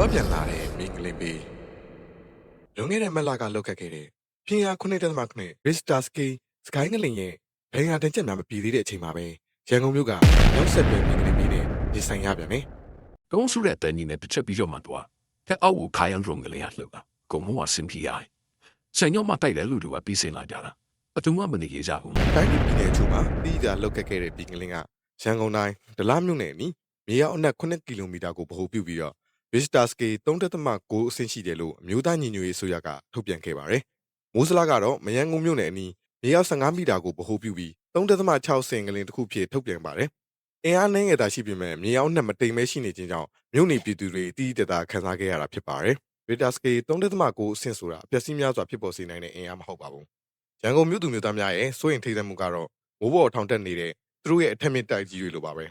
ကြောပြန်လာတဲ့မင်းကလေးပေးလွန်ခဲ့တဲ့မက်လာကလောက်ခဲ့ခဲ့တဲ့ပြင်းအား9.9မစ္စတာစကီစကိုင်းကလင်ရဲ့ဘင်္ဂါတင်ချက်များမပြည်သေးတဲ့အချိန်မှာပဲရန်ကုန်မြို့ကနောက်ဆက်တွဲမင်းကလေးပေးနဲ့ဒီဆိုင်ရပြန်မယ်။ကုန်းစုတဲ့တန်ကြီးနဲ့တစ်ချက်ပြီးတော့မှတော့ကဲအောက်ကိုခိုင်အောင်ရုံကလေးရလှုပ်တာကုံမောကစင်ပြရဆိုင်ရောက်မှတိုက်တဲ့လူတွေကပြီးစင်လာကြတာအတူမှမနေရကြဘူး။တိုင်းပြည်နယ်ချို့မှာပြီးတာလောက်ခဲ့ခဲ့တဲ့ပြင်းကလေးကရန်ကုန်တိုင်းဒလားမြို့နယ်နီမြေရောက်အနက်9ကီလိုမီတာကိုဗဟိုပြုပြီးတော့ Richter Ski 3.9အဆင့်ရှိတယ်လို့အမျိုးသားညီညွတ်ရေးဆိုရကထုတ်ပြန်ခဲ့ပါတယ်။မိုးစလာကတော့မယန်းကုန်းမြို့နယ်အနီးမြေရောက်15မီတာကိုဗဟိုပြုပြီး3.6ဆင့်ကလင်းတစ်ခုဖြစ်ထုတ်ပြန်ပါတယ်။အင်အားနှင်းငယ်တာရှိပေမဲ့မြေရောက်နှစ်မတိမ်မဲရှိနေခြင်းကြောင့်မြို့နေပြည်သူတွေတီးတတာခန်းစားခဲ့ရတာဖြစ်ပါတယ်။ Richter Ski 3.9အဆင့်ဆိုတာအပျက်စီးများစွာဖြစ်ပေါ်စေနိုင်တဲ့အင်အားမဟုတ်ပါဘူး။ရန်ကုန်မြို့သူမြို့သားများရဲ့စိုးရင်ထိတ်သက်မှုကတော့မိုးပေါ်ထောင်တက်နေတဲ့သူတို့ရဲ့အထက်မြင့်တိုက်ကြီးတွေလိုပါပဲ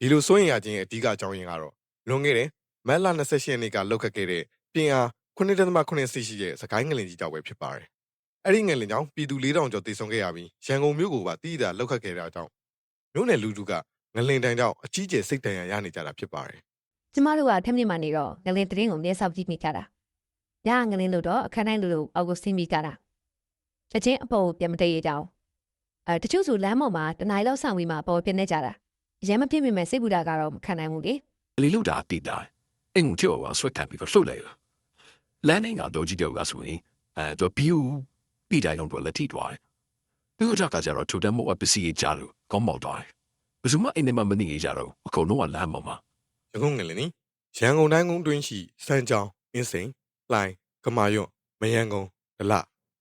ဒီလိုစိုးရင်ရခြင်းရဲ့အဓိကအကြောင်းရင်းကတော့လွန်ခဲ့တဲ့ မတ်လ28ရက်နေ့ကလောက်ခတ်ခဲ့တဲ့ပြင်အား9.9စီရှိတဲ့စကိုင်းငလင်ကြီးကြောင့်ပဲဖြစ်ပါတယ်အဲ့ဒီငလင်ကြောင့်ပြည်သူ4000ကျော်တေဆုံးခဲ့ရပြီးရန်ကုန်မြို့ကိုပါတီးတာလောက်ခတ်ခဲ့တာကြောင့်မြို့နယ်လူထုကငလင်တန်းကြောင့်အကြီးကျယ်စိတ်တန်ရာရနေကြတာဖြစ်ပါတယ်ကျမတို့ကထက်မြင့်မှနေတော့ငလင်းသတင်းကိုမျက်စောက်ကြည့်မိကြတာ။ညငလင်းလို့တော့အခန်းတိုင်းလို့အောက်ကိုဆင်းမိကြတာ။ချက်ချင်းအပေါ်ကိုပြန်မတည့်ရကြအောင်။အဲတချို့ဆိုလမ်းပေါ်မှာတနိုင်လောက်ဆောင်ပြီးမှပေါ်ပြနေကြတာ။ရမ်းမဖြစ်မိမဲ့စိတ်ဘူးတာကတော့မခံနိုင်ဘူးလေ အင်ကိုကျော်ကဆွတ်ခံပြီးတော့လှုပ်လိုက်လမ်းနေကတော့ကြီးတော့ကဆိုရင်အဲတော့ဘီယူပြီးတိုင်းတော့လက်ထိသွားတယ်သူ့အထက်ကကျတော့ထူတက်မှုအပစီကြီးကြလို့ကောင်းမောက်သွားတယ်ဘယ်သူမှအိမ်ထဲမှာမနေကြတော့အကုန်လုံးကလမ်းပေါ်မှာရခုံငလနီရန်ကုန်တိုင်းကုန်းတွင်းရှိစံကြောင်အင်းစိန်လိုင်ကမာရွန့်မယံကုန်းဒလ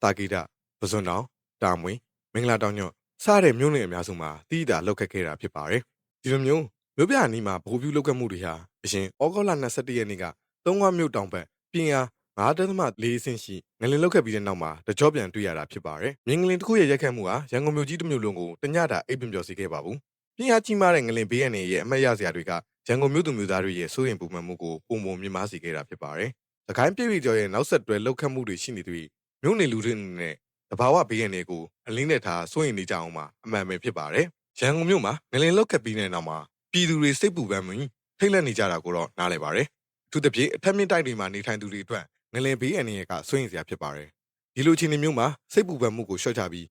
တာကိတာပစွန်တောင်တာမွေမင်္ဂလာတောင်ညွန့်စတဲ့မြို့နယ်အများစုမှာတည်တာလောက်ခဲ့ခဲ့တာဖြစ်ပါတယ်ဒီလိုမျိုး မြို့ပြအနီးမှာဗဟိုပြုလောက်ခတ်မှုတွေဟာအရင်ဩဂုတ်လ22ရက်နေ့ကသုံးခွမြို့တောင်ဘက်ပြင်အား9.4ဆင့်ရှိငလင်လောက်ခတ်ပြီးတဲ့နောက်မှာတကြောပြန်တွေ့ရတာဖြစ်ပါတယ်မြင်းငလင်တစ်ခုရဲ့ရက်ခတ်မှုဟာရန်ကုန်မြို့ကြီးတစ်မြို့လုံးကိုတညတာအိပ်ပင်ပျော်စေခဲ့ပါဘူးပြင်အားကြီးမားတဲ့ငလင်ဘေးရန်ရဲ့အမတ်ရစရာတွေကရန်ကုန်မြို့သူမြို့သားတွေရဲ့စိုးရိမ်ပူပန်မှုကိုပုံပုံမြင်မာစေခဲ့တာဖြစ်ပါတယ်။သခိုင်းပြည့်ပြည့်ကျော်ရဲ့နောက်ဆက်တွဲလောက်ခတ်မှုတွေရှိနေသည့်မြို့နယ်လူတွေအနေနဲ့တဘာဝဘေးရန်တွေကိုအလင်းနဲ့ထားစိုးရိမ်နေကြအောင်မှာအမှန်ပဲဖြစ်ပါတယ်။ရန်ကုန်မြို့မှာငလင်လောက်ခတ်ပြီးတဲ့နောက်မှာ ပြည်သူတွေစိတ်ပူပန်မှုထိတ်လန့်နေကြတာကိုတော့နားလည်ပါတယ်။အထူးသဖြင့်အထက်မြင့်တိုက်တွေမှာနေထိုင်သူတွေအတွက်ငလင်ဘေးအန္တရာယ်ကစိုးရိမ်စရာဖြစ်ပါတယ်။ဒီလိုအခြေအနေမျိုးမှာစိတ်ပူပန်မှုကိုလျှော့ချပြီး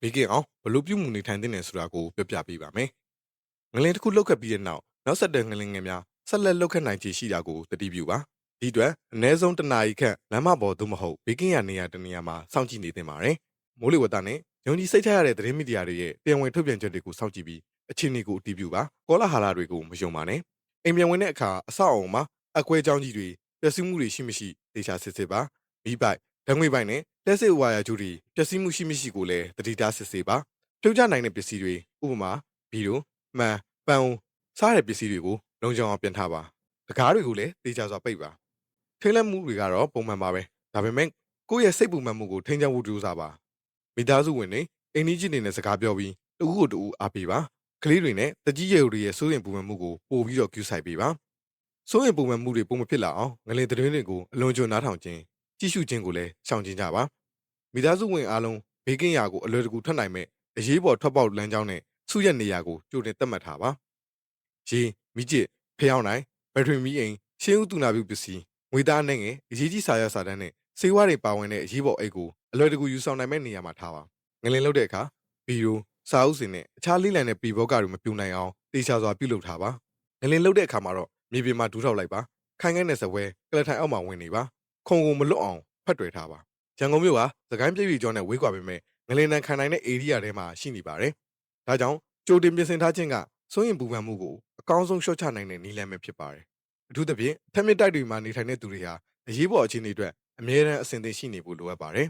ဘေးကင်းအောင်ဘလို့ပြုမှုနေထိုင်တဲ့နယ်ဆိုတာကိုပြောပြပေးပါမယ်။ငလင်တစ်ခုလောက်ခတ်ပြီးတဲ့နောက်နောက်ဆက်တွဲငလင်ငယ်များဆက်လက်လောက်ခတ်နိုင်ခြေရှိတာကိုတတိပြုပါဒီအတွက်အ ਨੇ ဆုံးတစ်နာရီခန့်လမ်းမပေါ်သို့မဟုတ်ဘေးကင်းရနေရာတစ်နေရာမှာစောင့်ကြည့်နေသင့်ပါတယ်မိုးလေဝသနဲ့ယုံကြည်စိတ်ချရတဲ့သတင်းမီဒီယာတွေရဲ့တရားဝင်ထုတ်ပြန်ချက်တွေကိုစောင့်ကြည့်ပြီး အခြေအနေကိုအတည်ပြုပါကောလာဟာလာတွေကိုမယုံပါနဲ့အိမ်ပြန်ဝင်တဲ့အခါအဆောက်အအုံမှာအကွဲကြောင်းကြီးတွေပျက်စီးမှုတွေရှိမရှိသေချာစစ်စစ်ပါမိပိုက်ဓာတ်ငွေပိုက်နဲ့လက်စစ်ဝါယာကျူတွေပျက်စီးမှုရှိမရှိကိုလည်းတတိထားစစ်ဆေးပါပြုတ်ကျနိုင်တဲ့ပစ္စည်းတွေဥပမာဗီဒီယိုမှန်ပန်းစားတဲ့ပစ္စည်းတွေကိုလုံခြုံအောင်ပြင်ထားပါတကားတွေကိုလည်းတေချာစွာပိတ်ပါထိတ်လန့်မှုတွေကတော့ပုံမှန်ပါပဲဒါပေမဲ့ကိုယ့်ရဲ့စိတ်ပူမှန်မှုကိုထိန်းချောင်းဖို့ကြိုးစားပါမိသားစုဝင်တွေအိမ်ကြီးချင်းတွေနဲ့စကားပြောပြီးတဦးကိုတဦးအားပေးပါ ကလေးတွေနဲ့တကြီးရွယ်တွေရဲ့စိုးရင်ပူမှန်မှုကိုပို့ပြီးတော့ကျူးဆိုင်ပေးပါစိုးရင်ပူမှန်မှုတွေပုံမဖြစ်လာအောင်ငလင်သတင်းတွေကိုအလွန်ကျွံနားထောင်ခြင်းကြည့်ရှုခြင်းကိုလည်းရှောင်ကျဉ်ကြပါမိသားစုဝင်အားလုံးဘေးကင်းရာကိုအလွယ်တကူထွက်နိုင်မဲ့အရေးပေါ်ထွက်ပေါက်လမ်းကြောင်းနဲ့ဆုရက်နေရာကိုကြိုတင်သတ်မှတ်ထားပါရေမိကျစ်ဖျောင်းနိုင်ဘက်ထရီမီအိမ်ရှင်းဦးတူနာပြုပစ္စည်းငွေသားနဲ့ငယ်အရေးကြီးစာရွက်စာတမ်းနဲ့စေဝါတွေပါဝင်တဲ့အရေးပေါ်အိတ်ကိုအလွယ်တကူယူဆောင်နိုင်မဲ့နေရာမှာထားပါငလင်လုတ်တဲ့အခါဗီဒီယို စာအုပ်စင်နဲ့အခြားလိလန်တဲ့ပီဘောကတွေမပြူနိုင်အောင်တေချာစွာပြုလုပ်ထားပါငလင်လုတ်တဲ့အခါမှာတော့မြေပြင်မှာဒူးထောက်လိုက်ပါခိုင်ခိုင်တဲ့စပွဲကလထိုင်အောက်မှာဝင်နေပါခုံကိုမလွတ်အောင်ဖတ်တွယ်ထားပါရန်ကုန်မြို့ဟာသကိုင်းပြည့်ပြည့်ကျော်နဲ့ဝေးကွာပေမဲ့ငလင်တန်ခံနိုင်တဲ့ဧရိယာထဲမှာရှိနေပါတယ်ဒါကြောင့်ကြိုတင်ပြင်ဆင်ထားခြင်းကစိုးရင်ပူပန်မှုကိုအကောင်းဆုံးလျှော့ချနိုင်တဲ့နည်းလမ်းပဲဖြစ်ပါတယ်။အထူးသဖြင့်ထက်မြင့်တိုက်တွေမှာနေထိုင်တဲ့သူတွေဟာအရေးပေါ်အခြေအနေအတွက်အမြဲတမ်းအဆင်သင့်ရှိနေဖို့လိုအပ်ပါတယ်